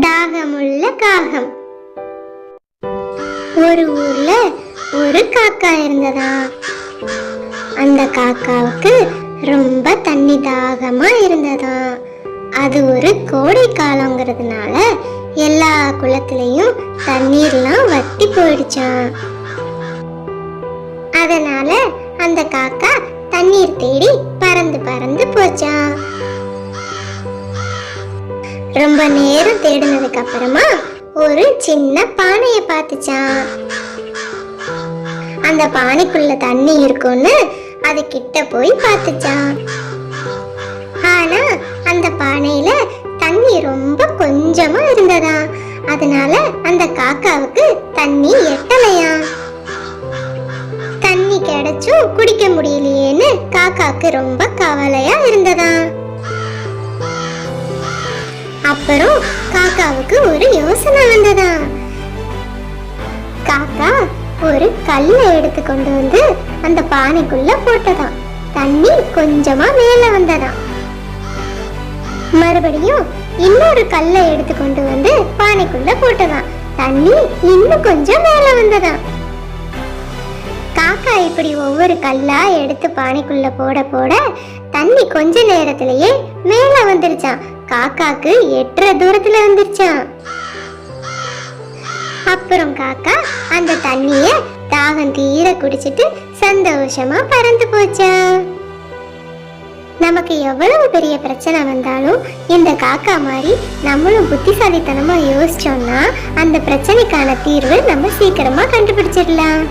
தாகமுள்ள காகம். ஒரு ஊர்ல ஒரு காக்கா இருந்ததா? அந்த காக்காவுக்கு ரொம்ப தண்ணி தாகமா இருந்ததா? அது ஒரு கோடை காலங்கிறதுனால எல்லா குளத்துலயும் தண்ணீர்லாம் வத்தி போயிடுச்சான் அதனால அந்த காக்கா தண்ணீர் தேடி பறந்து பறந்து போச்சான் ரொம்ப நேரம் தேடினதுக்கு அப்புறமா ஒரு சின்ன பானைய பார்த்துச்சான் அந்த பானைக்குள்ள தண்ணி இருக்கும்னு அது கிட்ட போய் பார்த்துச்சான் ஆனா அந்த பானையில தண்ணி ரொம்ப கொஞ்சமா இருந்ததா அதனால அந்த காக்காவுக்கு தண்ணி எட்டலையா தண்ணி கிடைச்சும் குடிக்க முடியலையேன்னு காக்காக்கு ரொம்ப கவலையா இருந்ததா அப்புறம் காக்காவுக்கு ஒரு யோசனை வந்ததா காக்கா ஒரு கல்லை எடுத்து கொண்டு வந்து அந்த பானைக்குள்ள போட்டதாம். தண்ணி கொஞ்சமா மேல வந்ததாம். மறுபடியும் இன்னொரு கல்லை எடுத்து கொண்டு வந்து பானைக்குள்ள போட்டதாம். தண்ணி இன்னும் கொஞ்சம் மேல வந்ததாம். காக்கா இப்படி ஒவ்வொரு கல்லா எடுத்து பானைக்குள்ள போட போட தண்ணி கொஞ்ச நேரத்திலேயே மேல வந்துருச்சான் காக்காக்கு எட்டரை தூரத்துல வந்துருச்சான் அப்புறம் காக்கா அந்த தண்ணிய தாகம் தீர குடிச்சிட்டு சந்தோஷமா பறந்து போச்சான் நமக்கு எவ்வளவு பெரிய பிரச்சனை வந்தாலும் இந்த காக்கா மாதிரி நம்மளும் புத்திசாலித்தனமா யோசிச்சோம்னா அந்த பிரச்சனைக்கான தீர்வு நம்ம சீக்கிரமா கண்டுபிடிச்சிடலாம்.